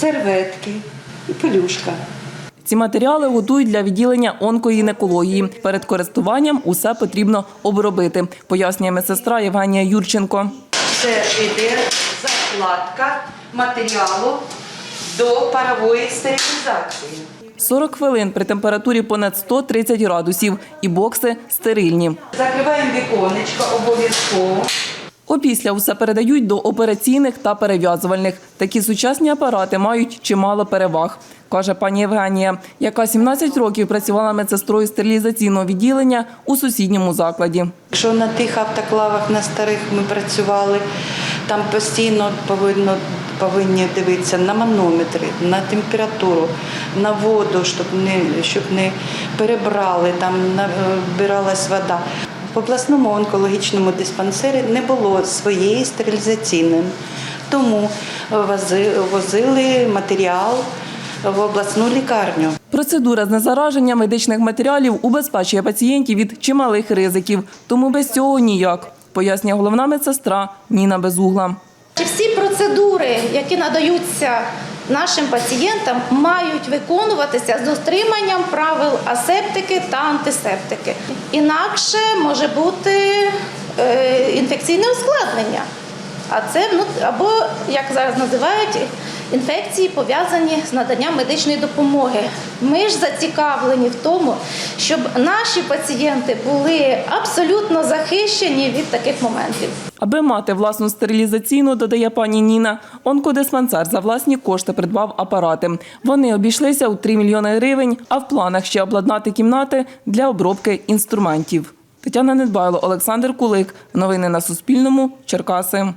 серветки і пелюшка. Ці матеріали готують для відділення онкогінекології. Перед користуванням усе потрібно обробити, пояснює медсестра Євгенія Юрченко. Це йде закладка матеріалу до парової стерилізації. 40 хвилин при температурі понад 130 градусів і бокси стерильні. Закриваємо віконечко обов'язково. Опісля усе передають до операційних та перев'язувальних. Такі сучасні апарати мають чимало переваг, каже пані Євгенія, яка 17 років працювала медсестрою стерилізаційного відділення у сусідньому закладі. Якщо на тих автоклавах на старих ми працювали, там постійно повинно, повинні дивитися на манометри, на температуру, на воду, щоб не, щоб не перебрали, там набиралась вода. В обласному онкологічному диспансері не було своєї стерилізаційної, тому вози- возили матеріал в обласну лікарню. Процедура знезараження медичних матеріалів убезпечує пацієнтів від чималих ризиків, тому без цього ніяк, пояснює головна медсестра Ніна Безугла. Всі процедури, які надаються нашим пацієнтам, мають виконуватися з дотриманням правил асептики та антисептики. Інакше може бути е, інфекційне ускладнення. А це ну, або, як зараз називають, інфекції пов'язані з наданням медичної допомоги. Ми ж зацікавлені в тому, щоб наші пацієнти були абсолютно захищені від таких моментів. Аби мати власну стерилізаційну, додає пані Ніна, онкодиспансер за власні кошти придбав апарати. Вони обійшлися у 3 мільйони гривень, а в планах ще обладнати кімнати для обробки інструментів. Тетяна Недбайло, Олександр Кулик. Новини на Суспільному. Черкаси.